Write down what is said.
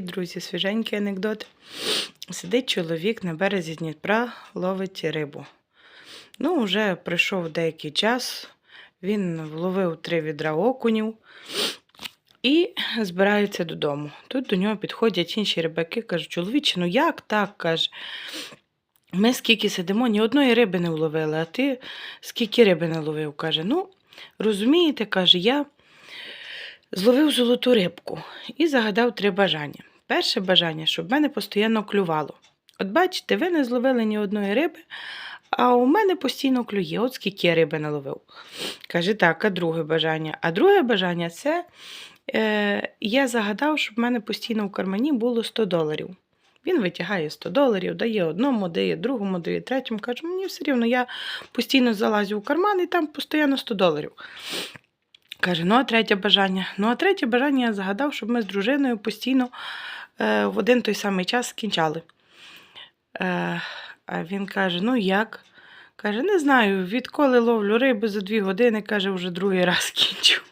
Друзі, свіженький анекдот. Сидить чоловік на березі Дніпра, ловить рибу. Ну, вже пройшов деякий час, він вловив три відра окунів і збирається додому. Тут до нього підходять інші рибаки, кажуть, чоловіче, ну як так? каже. Ми скільки сидимо, ні одної риби не вловили, а ти скільки риби не ловив? каже. Ну, розумієте, каже, я зловив золоту рибку і загадав три бажання. Перше бажання, щоб мене постійно клювало. От бачите, ви не зловили ні одної риби, а у мене постійно клює, от скільки я риби наловив. Каже, так, а друге бажання. А друге бажання це е, я загадав, щоб в мене постійно в кармані було 100 доларів. Він витягає 100 доларів, дає одному, дає другому, дає третьому. Каже, мені все рівно, я постійно залазю в карман і там постійно 100 доларів. Каже, ну а третє бажання. Ну, а третє бажання я загадав, щоб ми з дружиною постійно е, в один той самий час скінчали. Е, а він каже: ну як? Каже, не знаю, відколи ловлю рибу за дві години, каже, вже другий раз кінчу.